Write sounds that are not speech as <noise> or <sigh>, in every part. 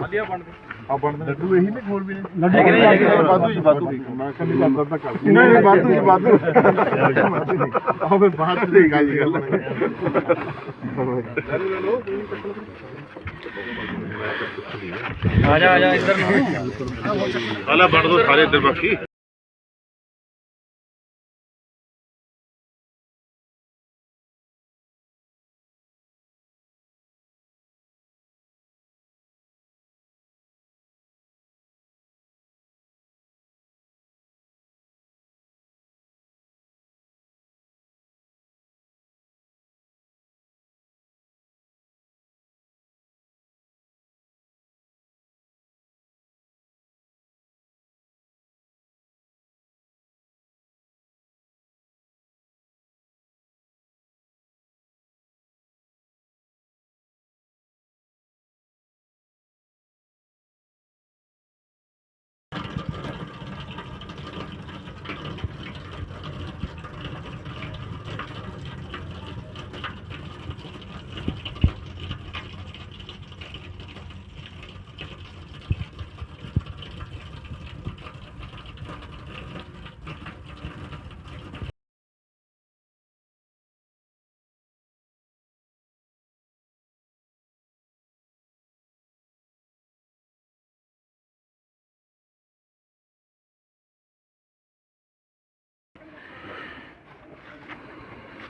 ਵਧੀਆ ਬਣਦੇ ਆ ਬਣਦੇ ਲੱਡੂ ਇਹੀ ਨੇ ਹੋਰ ਵੀ ਨੇ ਹੈਗੇ ਨੇ, ਹੈਗੇ ਨੇ। ਵਾਧੂ ਜੀ ਵਾਧੂ ਮੈਂ ਕਹਿੰਦੀ ਕਰਦਾ ਤਾਂ ਕਰ ਨਹੀਂ ਨਹੀਂ ਵਾਧੂ ਜੀ ਵਾਧੂ ਆਹ ਫਿਰ ਬਾਹਰ ਤੇ ਦੇਗਾ ਜੀ ਗੱਲ ਆ ਜਾ ਆ ਜਾ ਇੱਧਰ ਨੂੰ ਆਲਾ ਬਣ ਦੋ ਸਾਰੇ ਇੱਧਰ ਬਾਕੀ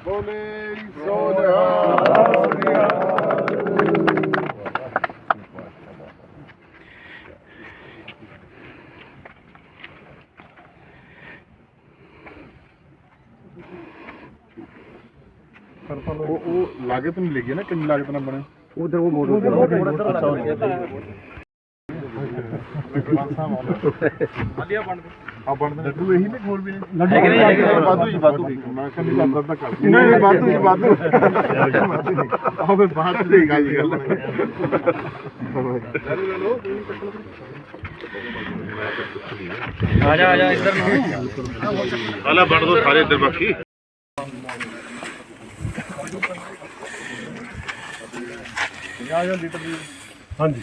ਬੋਲੇ ਸੋਨਿਆ ਉਹ ਉਹ ਲਾਗਤ ਨਹੀਂ ਲੱਗੀ ਨਾ ਕਿੰਨੀ ਲਾਗਤ ਨਾਲ ਬਣਿਆ ਉਧਰ ਉਹ ਮੋੜ ਵਧੀਆ ਬਣਦੇ ਆ ਬਣਦੇ ਲੱਡੂ ਇਹੀ ਨੇ ਹੋਰ ਵੀ ਨੇ। ਹੈਗੇ ਨੇ, ਹੈਗੇ ਨੇ। ਵਾਧੂ ਜੀ ਵਾਧੂ ਮੈਂ ਕਹਿੰਦੀ ਕਰਦਾ ਤਾਂ ਕਰ ਨਹੀਂ ਨਹੀਂ ਵਾਧੂ ਜੀ ਵਾਧੂ। ਆਹ ਫਿਰ ਬਾਹਰ ਤੇ ਦੇਗਾ ਜੀ ਗੱਲ। ਆ ਜਾ ਆ ਜਾ ਇੱਧਰ ਨੂੰ। ਆਲਾ ਬਣ ਦੋ ਸਾਰੇ ਇੱਧਰ ਬਾਕੀ। ਹਾਂਜੀ।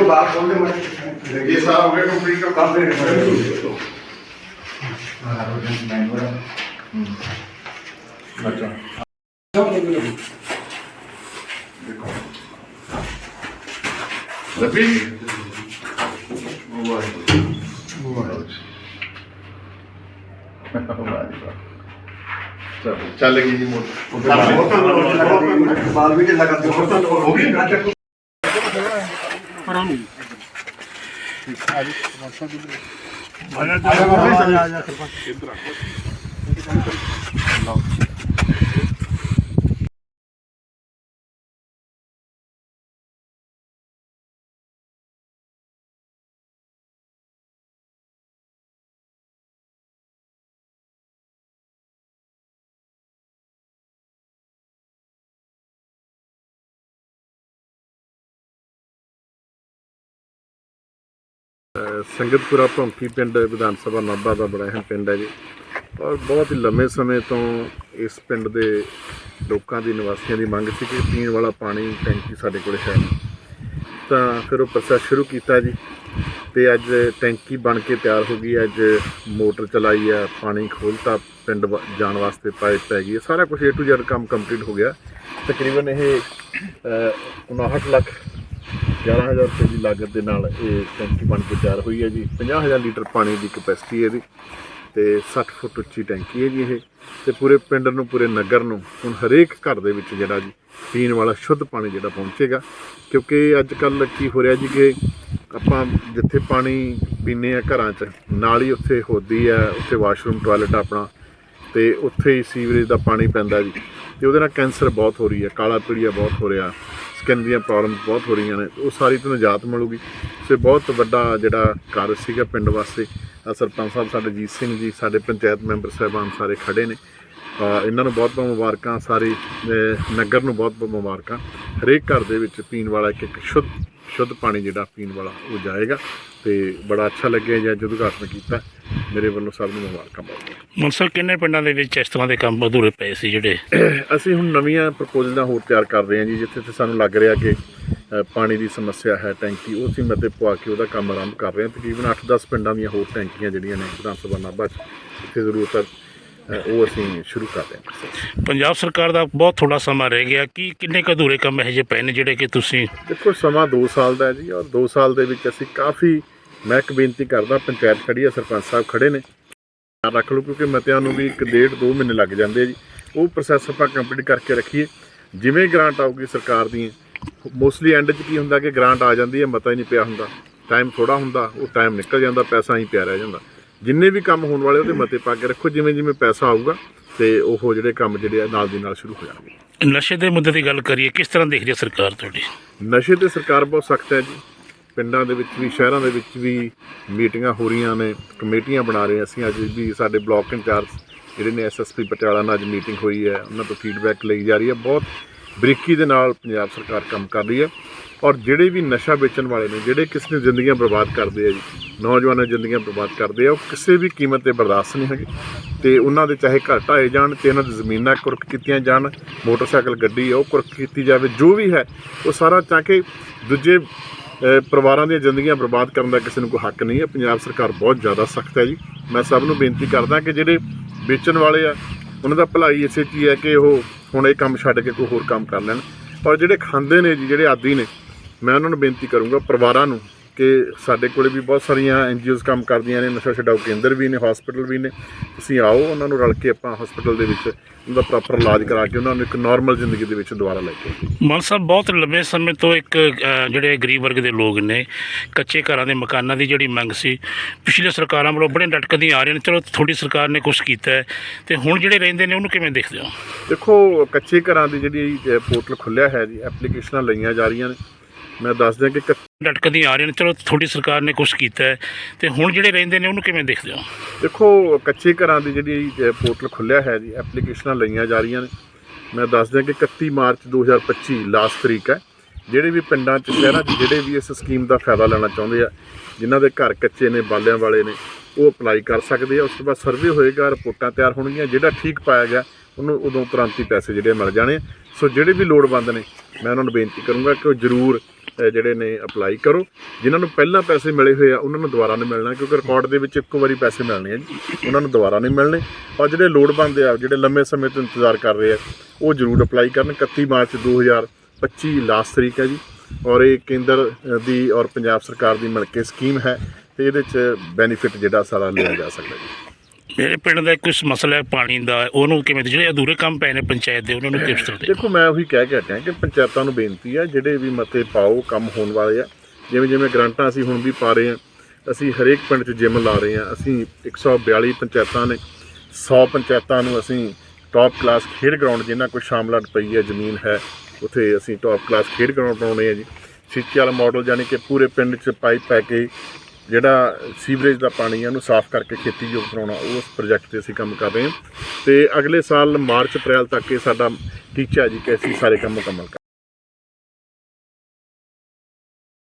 इसको बात बोलने में ये सारा हो गया कंप्लीट का कर दे रहे रफी चलेगी जी मोटर मोटर बाल भी हो ਗਈ ਜੀ ਮੋਟਰ ਬਾਲ ਵੀ ਢਿੱਲਾ ਕਰ ਦਿਓ ਹੋ ਗਈ ਸੰਗਤਪੁਰਾ ਭੰਫੀ ਪਿੰਡ ਵਿਧਾਨ ਸਭਾ ਨਾਭਾ ਦਾ ਬੜਾ ਅਹਿਮ ਪਿੰਡ ਹੈ ਜੀ। ਔਰ ਬਹੁਤ ਹੀ ਲੰਮੇ ਸਮੇਂ ਤੋਂ ਇਸ ਪਿੰਡ ਦੇ ਲੋਕਾਂ ਦੀ ਨਿਵਾਸੀਆਂ ਦੀ ਮੰਗ ਸੀ ਕਿ ਪੀਣ ਵਾਲਾ ਪਾਣੀ ਟੈਂਕੀ ਸਾਡੇ ਕੋਲ ਹੈ। ਤਾਂ ਫਿਰ ਉਹ ਪ੍ਰੋਸੈਸ ਸ਼ੁਰੂ ਕੀਤਾ ਜੀ ਤੇ ਅੱਜ ਟੈਂਕੀ ਬਣ ਕੇ ਤਿਆਰ ਹੋ ਗਈ ਅੱਜ ਮੋਟਰ ਚਲਾਈ ਆ ਪਾਣੀ ਖੋਲਤਾ ਪਿੰਡ ਵਾ- ਜਾਣ ਵਾਸਤੇ ਪਾਈਪ ਪੈ ਗਈ ਸਾਰਾ ਕੁਝ A to Z ਕੰਮ ਕੰਪਲੀਟ ਹੋ ਗਿਆ। ਤਕਰੀਬਨ ਇਹ ਅ, 59 ਲੱਖ 11000 ਰੁਪਏ ਦੀ ਲਾਗਤ ਦੇ ਨਾਲ ਇਹ ਟੈਂਕੀ ਬਣ ਕੇ ਤਿਆਰ ਹੋਈ ਹੈ ਜੀ। 50000 ਲੀਟਰ ਪਾਣੀ ਦੀ ਕਪੈਸਿਟੀ ਹੈ ਇਹਦੀ ਤੇ 60 ਫੁੱਟ ਉੱਚੀ ਟੈਂਕੀ ਹੈ ਜੀ ਇਹ। ਤੇ ਪੂਰੇ ਪਿੰਡ ਨੂੰ, ਪੂਰੇ ਨਗਰ ਨੂੰ, ਹੁਣ ਹਰੇਕ ਘਰ ਦੇ ਵਿੱਚ ਜਿਹੜਾ ਜੀ, ਪੀਣ ਵਾਲਾ ਸ਼ੁੱਧ ਪਾਣੀ ਜਿਹੜਾ ਪਹੁੰਚੇਗਾ। ਕਿਉਂਕਿ ਅੱਜ ਕੱਲ ਕੀ ਹੋ ਰਿਹਾ ਜੀ ਕਿ ਆਪਾਂ ਜਿੱਥੇ ਪਾਣੀ ਪੀਂਦੇ ਆ ਘਰਾਂ 'ਚ, ਨਾਲ ਹੀ ਉੱਥੇ ਹੋਦੀ ਆ ਉੱਥੇ ਵਾਸ਼ਰੂਮ, ਟਾਇਲਟ ਆਪਣਾ ਤੇ ਉੱਥੇ ਹੀ ਸੀਵਰੇਜ ਦਾ ਪਾਣੀ ਪੈਂਦਾ ਜੀ। ਤੇ ਉਹਦੇ ਨਾਲ ਕੈਂਸਰ ਬਹੁਤ ਹੋ ਰਹੀ ਹੈ, ਕਾਲਾ ਪੀੜੀਆ ਬਹੁਤ ਹੋ ਰਿਹਾ ਸਕਿਨ ਦੀਆਂ ਪ੍ਰੋਬਲਮ ਬਹੁਤ ਹੋ ਰਹੀਆਂ ਨੇ, ਉਹ ਸਾਰੀ ਤੋਂ ਨਿਜਾਤ ਮਿਲੂਗੀ। ਤੇ ਬਹੁਤ ਵੱਡਾ ਜਿਹੜਾ ਕਾਰਜ ਸੀਗਾ ਪਿੰਡ ਵਾਸਤੇ ਸਰਪੰਚ ਸਾਹਿਬ ਸਾਡੇ ਜੀਤ ਸਿੰਘ ਜੀ, ਸਾਡੇ ਪੰਚਾਇਤ ਮੈਂਬਰ ਸਾਹਿਬਾਨ ਸਾਰੇ ਖੜੇ ਨੇ। ਇਹਨਾਂ ਨੂੰ ਬਹੁਤ ਬਹੁਤ ਮੁਬਾਰਕਾਂ, ਸਾਰੇ ਨਗਰ ਨੂੰ ਬਹੁਤ ਬਹੁਤ ਮੁਬਾਰਕਾਂ। ਹਰੇਕ ਘਰ ਦੇ ਵਿੱਚ ਪੀਣ ਵਾਲਾ ਇੱਕ ਇੱਕ ਸ਼ੁੱਧ ਸ਼ੁੱਧ ਪਾਣੀ ਜਿਹੜਾ ਪੀਣ ਵਾਲਾ ਉਹ ਜਾਏਗਾ। ਤੇ ਬੜਾ ਅੱਛਾ ਲੱਗਿਆ ਜਾਂ ਜਦੋਂ ਉਦਘਾਟਨ ਕੀਤਾ। ਮੇਰੇ ਵੱਲੋਂ ਸਭ ਨੂੰ ਮੁਬਾਰਕਾਂ ਮਨਸਰ ਕਿੰਨੇ ਪਿੰਡਾਂ ਦੇ ਵਿੱਚ ਇਸ ਤਰ੍ਹਾਂ ਦੇ ਕੰਮ ਅਧੂਰੇ ਪਏ ਸੀ ਜਿਹੜੇ? <clears throat> ਅਸੀਂ ਹੁਣ ਨਵੀਆਂ ਪ੍ਰਪੋਜ਼ਲਾਂ ਹੋਰ ਤਿਆਰ ਕਰ ਰਹੇ ਹਾਂ ਜੀ ਜਿੱਥੇ ਤੇ ਸਾਨੂੰ ਲੱਗ ਰਿਹਾ ਕਿ ਪਾਣੀ ਦੀ ਸਮੱਸਿਆ ਹੈ ਟੈਂਕੀ ਉਹ ਅਸੀਂ ਮਤੇ ਪਵਾ ਕੇ ਉਹਦਾ ਕੰਮ ਆਰੰਭ ਕਰ ਰਹੇ ਹਾਂ। ਤਕਰੀਬਨ 8-10 ਪਿੰਡਾਂ ਦੀਆਂ ਹੋਰ ਟੈਂਕੀਆਂ ਜਿਹੜੀਆਂ ਨੇ ਵਿਧਾਨ ਸਭਾ ਨਾਭਾ 'ਚ ਜਿੱਥੇ ਜ਼ਰੂਰਤ ਹੈ ਉਹ ਅਸੀਂ ਸ਼ੁਰੂ ਕਰ ਰਹੇ ਹਾਂ। ਪੰਜਾਬ ਸਰਕਾਰ ਦਾ ਬਹੁਤ ਥੋੜਾ ਸਮਾਂ ਰਹਿ ਗਿਆ। ਕੀ ਕਿੰਨੇ ਕੁ ਅਧੂਰੇ ਕੰਮ ਇਹੋ ਜਿਹੇ ਪਏ ਨੇ ਜਿਹੜੇ ਕਿ ਤੁਸੀਂ ਦੇਖੋ ਸਮਾਂ 2 ਸਾਲ ਦਾ ਹੈ ਜੀ ਔਰ 2 ਸਾਲ ਦੇ ਵਿੱਚ ਅਸੀਂ ਕਾਫੀ ਮੈਂ ਇੱਕ ਬੇਨਤੀ ਕਰਦਾ ਪੰਚਾਇਤ ਖੜੀ ਹੈ ਸਰਪੰਚ ਸਾਹਿਬ ਖੜੇ ਨੇ। ਧਿਆਨ ਰੱਖ ਲਓ ਕਿਉਂਕਿ ਮਤਿਆਂ ਨੂੰ ਵੀ ਇੱਕ ਡੇਢ 2 ਮਹੀਨੇ ਲੱਗ ਜਾਂਦੇ ਆ ਜੀ। ਉਹ ਪ੍ਰੋਸੈਸ ਆਪਾਂ ਕੰਪਲੀਟ ਕਰਕੇ ਰੱਖੀਏ। ਜਿਵੇਂ ਗ੍ਰਾਂਟ ਆਊਗੀ ਸਰਕਾਰ ਦੀ ਮੋਸਟਲੀ ਐਂਡ 'ਚ ਕੀ ਹੁੰਦਾ ਕਿ ਗ੍ਰਾਂਟ ਆ ਜਾਂਦੀ ਹੈ ਮਤਾ ਹੀ ਨਹੀਂ ਪਿਆ ਹੁੰਦਾ। ਟਾਈਮ ਥੋੜਾ ਹੁੰਦਾ ਉਹ ਟਾਈਮ ਨਿਕਲ ਜਾਂਦਾ ਪੈਸਾ ਹੀ ਪਿਆ ਰਹਿ ਜਾਂਦਾ। ਜਿੰਨੇ ਵੀ ਕੰਮ ਹੋਣ ਵਾਲੇ ਉਹਦੇ ਮਤੇ ਪਾ ਕੇ ਰੱਖੋ ਜਿਵੇਂ ਜਿਵੇਂ ਪੈਸਾ ਆਊਗਾ ਤੇ ਉਹ ਜਿਹੜੇ ਕੰਮ ਜਿਹੜੇ ਨਾਲ ਦੀ ਨਾਲ ਸ਼ੁਰੂ ਹੋ ਜਾਣਗੇ। ਨਸ਼ੇ ਦੇ ਮੁੱਦੇ ਦੀ ਗੱਲ ਕਰੀਏ ਕਿਸ ਤਰ੍ਹਾਂ ਦੇਖਦੀ ਹੈ ਸਰਕਾਰ ਤੁਹਾਡੀ? ਨਸ਼ੇ ਤੇ ਸਰਕਾਰ ਬਹੁਤ ਸਖਤ ਹੈ ਜੀ। ਪਿੰਡਾਂ ਦੇ ਵਿੱਚ ਵੀ, ਸ਼ਹਿਰਾਂ ਦੇ ਵਿੱਚ ਵੀ ਮੀਟਿੰਗਾਂ ਹੋ ਰਹੀਆਂ ਨੇ, ਕਮੇਟੀਆਂ ਬਣਾ ਰਹੇ ਅਸੀਂ ਅੱਜ ਵੀ ਸਾਡੇ ਬਲਾਕ ਇੰਚਾਰਜ ਜਿਹੜੇ ਨੇ ਐਸਐਸਪੀ ਪਟਿਆਲਾ ਨਾਲ ਅੱਜ ਮੀਟਿੰਗ ਹੋਈ ਹੈ, ਉਹਨਾਂ ਤੋਂ ਫੀਡਬੈਕ ਲਈ ਜਾ ਰਹੀ ਹੈ। ਬਹੁਤ ਬਰੀਕੀ ਦੇ ਨਾਲ ਪੰਜਾਬ ਸਰਕਾਰ ਕੰਮ ਕਰ ਰਹੀ ਹੈ ਔਰ ਜਿਹੜੇ ਵੀ ਨਸ਼ਾ ਵੇਚਣ ਵਾਲੇ ਨੇ, ਜਿਹੜੇ ਕਿਸੇ ਦੀ ਜ਼ਿੰਦਗੀਆਂ ਬਰਬਾਦ ਕਰਦੇ ਆ ਜੀ, ਨੌਜਵਾਨਾਂ ਦੀਆਂ ਜ਼ਿੰਦਗੀਆਂ ਬਰਬਾਦ ਕਰਦੇ ਆ, ਉਹ ਕਿਸੇ ਵੀ ਕੀਮਤ ਤੇ ਬਰਦਾਸ਼ਤ ਨਹੀਂ ਹੈਗੇ। ਤੇ ਉਹਨਾਂ ਦੇ ਚਾਹੇ ਘਰ ਢਾਏ ਜਾਣ ਤੇ ਇਹਨਾਂ ਦੀ ਜ਼ਮੀਨਾਂ ਕੁਰਕ ਕੀਤੀਆਂ ਜਾਣ, ਮੋਟਰਸਾਈਕਲ, ਗੱਡੀ, ਉਹ ਕੁਰਕ ਕੀਤੀ ਜਾਵੇ, ਜੋ ਵੀ ਹੈ, ਉਹ ਸਾਰਾ ਚਾਹ ਕੇ ਦੂਜੇ ਪਰਿਵਾਰਾਂ ਦੀਆਂ ਜ਼ਿੰਦਗੀਆਂ ਬਰਬਾਦ ਕਰਨ ਦਾ ਕਿਸੇ ਨੂੰ ਕੋਈ ਹੱਕ ਨਹੀਂ ਹੈ। ਪੰਜਾਬ ਸਰਕਾਰ ਬਹੁਤ ਜ਼ਿਆਦਾ ਸਖਤ ਹੈ ਜੀ। ਮੈਂ ਸਭ ਨੂੰ ਬੇਨਤੀ ਕਰਦਾ ਕਿ ਜਿਹੜੇ ਵੇਚਣ ਵਾਲੇ ਆ, ਉਹਨਾਂ ਦਾ ਭਲਾਈ ਇਸੇ 'ਚ ਹੀ ਹੈ ਕਿ ਉਹ ਹੁਣ ਇਹ ਕੰਮ ਛੱਡ ਕੇ ਕੋਈ ਹੋਰ ਕੰਮ ਕਰ ਲੈਣ। ਪਰ ਜਿਹੜੇ ਖਾਂਦੇ ਨੇ ਜੀ, ਜਿਹੜੇ ਆਦੀ ਨੇ, ਮੈਂ ਉਹਨਾਂ ਨੂੰ ਬੇਨਤੀ ਕਰੂੰਗਾ ਪਰਿਵਾਰਾਂ ਨੂੰ ਕਿ ਸਾਡੇ ਕੋਲੇ ਵੀ ਬਹੁਤ ਸਾਰੀਆਂ ਐਨਜੀਓਜ਼ ਕੰਮ ਕਰਦੀਆਂ ਨੇ ਨਸ਼ਾ ਛਡਾਊ ਕੇਂਦਰ ਵੀ ਨੇ ਹਸਪੀਟਲ ਵੀ ਨੇ। ਤੁਸੀਂ ਆਓ ਉਹਨਾਂ ਨੂੰ ਰਲ ਕੇ ਆਪਾਂ ਹਸਪੀਟਲ ਦੇ ਵਿੱਚ ਉਹਦਾ ਪ੍ਰੋਪਰ ਇਲਾਜ ਕਰਾ ਕੇ ਉਹਨਾਂ ਨੂੰ ਇੱਕ ਨਾਰਮਲ ਜ਼ਿੰਦਗੀ ਦੇ ਵਿੱਚ ਦੁਬਾਰਾ ਲੈ ਕੇ। ਮਨ ਸਾਹਿਬ ਬਹੁਤ ਲੰਬੇ ਸਮੇਂ ਤੋਂ ਇੱਕ ਜਿਹੜੇ ਗਰੀਬ ਵਰਗ ਦੇ ਲੋਕ ਨੇ ਕੱਚੇ ਘਰਾਂ ਦੇ ਮਕਾਨਾਂ ਦੀ ਜਿਹੜੀ ਮੰਗ ਸੀ ਪਿਛਲੇ ਸਰਕਾਰਾਂ ਵੱਲੋਂ ਬੜੇ ਡਟਕਦੀਆਂ ਆ ਰਹੀਆਂ ਨੇ। ਚਲੋ ਤੁਹਾਡੀ ਸਰਕਾਰ ਨੇ ਕੁਝ ਕੀਤਾ ਹੈ ਤੇ ਹੁਣ ਜਿਹੜੇ ਰਹਿੰਦੇ ਨੇ ਉਹਨੂੰ ਕਿਵੇਂ ਦੇਖਦੇ ਹੋ? ਦੇਖੋ ਕੱਚੇ ਘਰਾਂ ਦੀ ਜਿਹੜੀ ਪੋਰਟਲ ਖੁੱਲਿਆ ਹੈ ਜੀ ਐਪਲੀਕੇਸ਼ਨਾਂ ਲਈਆਂ ਜਾ ਰਹੀਆਂ ਨੇ। ਮੈਂ ਦੱਸ ਦਿਆਂ ਕਿ ਡਟਕਦੀਆਂ ਆ ਰਹੀਆਂ ਨੇ। ਚਲੋ ਤੁਹਾਡੀ ਸਰਕਾਰ ਨੇ ਕੁਝ ਕੀਤਾ ਹੈ। ਤੇ ਹੁਣ ਜਿਹੜੇ ਰਹਿੰਦੇ ਨੇ ਉਹਨੂੰ ਕਿਵੇਂ ਦੇਖਦੇ ਹੋ? ਦੇਖੋ ਕੱਚੇ ਘਰਾਂ ਦੀ ਜਿਹੜੀ ਪੋਰਟਲ ਖੁੱਲਿਆ ਹੈ ਜੀ ਐਪਲੀਕੇਸ਼ਨਾਂ ਲਈਆਂ ਜਾ ਰਹੀਆਂ ਨੇ। ਮੈਂ ਦੱਸ ਦਿਆਂ ਕਿ 31 ਮਾਰਚ 2025 ਲਾਸਟ ਤਰੀਕ ਹੈ। ਜਿਹੜੇ ਵੀ ਪਿੰਡਾਂ 'ਚ ਸ਼ਹਿਰਾਂ 'ਚ ਜਿਹੜੇ ਵੀ ਇਸ ਸਕੀਮ ਦਾ ਫਾਇਦਾ ਲੈਣਾ ਚਾਹੁੰਦੇ ਆ ਜਿਨ੍ਹਾਂ ਦੇ ਘਰ ਕੱਚੇ ਨੇ ਬਾਲਿਆਂ ਵਾਲੇ ਨੇ ਉਹ ਅਪਲਾਈ ਕਰ ਸਕਦੇ ਆ। ਉਸ ਤੋਂ ਬਾਅਦ ਸਰਵੇ ਹੋਏਗਾ ਰਿਪੋਰਟਾਂ ਤਿਆਰ ਹੋਣਗੀਆਂ। ਜਿਹੜਾ ਠੀਕ ਪਾਇਆ ਗਿਆ ਉਹਨੂੰ ਉਦੋਂ ਤੁਰੰਤ ਹੀ ਪੈਸੇ ਜਿਹੜੇ ਮਿਲ ਜਾਣੇ। ਸੋ ਜਿਹੜੇ ਵੀ ਲੋੜਵੰਦ ਨੇ ਮੈਂ ਉਹਨਾਂ ਨੂੰ ਬੇਨਤੀ ਕਰੂੰਗਾ ਕਿ ਉਹ ਜ਼ਰੂਰ ਜਿਹੜੇ ਨੇ ਅਪਲਾਈ ਕਰੋ। ਜਿਨ੍ਹਾਂ ਨੂੰ ਪਹਿਲਾਂ ਪੈਸੇ ਮਿਲੇ ਹੋਏ ਆ, ਉਹਨਾਂ ਨੂੰ ਦੁਬਾਰਾ ਨਹੀਂ ਮਿਲਣਾ, ਕਿਉਂਕਿ ਰਿਕਾਰਡ ਦੇ ਵਿੱਚ ਇੱਕੋ ਵਾਰੀ ਪੈਸੇ ਮਿਲਣੇ ਆ ਜੀ। ਉਹਨਾਂ ਨੂੰ ਦੁਬਾਰਾ ਨਹੀਂ ਮਿਲਣੇ। ਔਰ ਜਿਹੜੇ ਲੋੜਵੰਦ ਆ, ਜਿਹੜੇ ਲੰਮੇ ਸਮੇਂ ਤੋਂ ਇੰਤਜ਼ਾਰ ਕਰ ਰਹੇ ਆ, ਉਹ ਜ਼ਰੂਰ ਅਪਲਾਈ ਕਰਨ। 31 ਮਾਰਚ 2025 ਲਾਸਟ ਤਰੀਕ ਹੈ ਜੀ। ਔਰ ਇਹ ਕੇਂਦਰ ਦੀ ਔਰ ਪੰਜਾਬ ਸਰਕਾਰ ਦੀ ਮਿਲ ਕੇ ਸਕੀਮ ਹੈ, ਤੇ ਇਹਦੇ ਚ ਬੈਨੀਫਿਟ ਜਿਹੜਾ ਸਾਰਾ ਲਿਆ ਜਾ ਸਕਦਾ ਜੀ। ਮੇਰੇ ਪਿੰਡ ਦਾ ਕੁਝ ਮਸਲਾ ਹੈ ਪਾਣੀ ਦਾ, ਉਹਨੂੰ ਕਿਵੇਂ ਜਿਹੜੇ ਅਧੂਰੇ ਕੰਮ ਪਏ ਨੇ ਪੰਚਾਇਤ ਦੇ, ਉਹਨਾਂ ਨੂੰ ਕਿਸ ਤਰ੍ਹਾਂ ਦੇ। ਦੇਖੋ, ਮੈਂ ਉਹੀ ਕਹਿ ਕੇ ਹਟਿਆ ਕਿ ਪੰਚਾਇਤਾਂ ਨੂੰ ਬੇਨਤੀ ਆ, ਜਿਹੜੇ ਵੀ ਮਤੇ ਪਾਓ, ਕੰਮ ਹੋਣ ਵਾਲੇ ਆ, ਜਿਵੇਂ ਜਿਵੇਂ ਗ੍ਰਾਂਟਾਂ ਅਸੀਂ ਹੁਣ ਵੀ ਪਾ ਰਹੇ ਹਾਂ ਅਸੀਂ ਹਰੇਕ ਪਿੰਡ 'ਚ ਜਿਮ ਲਾ ਰਹੇ ਹਾਂ ਅਸੀਂ 142 ਪੰਚਾਇਤਾਂ ਨੇ 100 ਪੰਚਾਇਤਾਂ ਨੂੰ ਅਸੀਂ ਟਾਪ ਕਲਾਸ ਖੇਡ ਗਰਾਊਂਡ ਜਿਨ੍ਹਾਂ ਕੋਈ ਸ਼ਾਮਲਾਟ ਪਈ ਹੈ ਜ਼ਮੀਨ ਹੈ, ਉੱਥੇ ਅਸੀਂ ਟਾਪ ਕਲਾਸ ਖੇਡ ਗਰਾਊਂਡ ਬਣਾਉਣੇ ਆ ਜੀ। ਸਿੱਚੀ ਵਾਲਾ ਮਾਡਲ ਯਾਨੀ ਕਿ ਪੂਰੇ ਪਿੰਡ 'ਚ ਪਾਈਪ ਪੈ ਕੇ ਜਿਹੜਾ ਸੀਵਰੇਜ ਦਾ ਪਾਣੀ ਹੈ ਉਹਨੂੰ ਸਾਫ਼ ਕਰਕੇ ਖੇਤੀ ਖੇਤੀਯੋਗ ਬਣਾਉਣਾ ਉਸ ਪ੍ਰੋਜੈਕਟ ਤੇ ਅਸੀਂ ਕੰਮ ਕਰ ਰਹੇ ਹਾਂ। ਤੇ ਅਗਲੇ ਸਾਲ ਮਾਰਚ, ਅਪ੍ਰੈਲ ਤੱਕ ਇਹ ਸਾਡਾ ਟੀਚਾ ਹੈ ਜੀ ਕਿ ਅਸੀਂ ਸਾਰੇ ਕੰਮ ਮੁਕੰਮਲ ਕਰ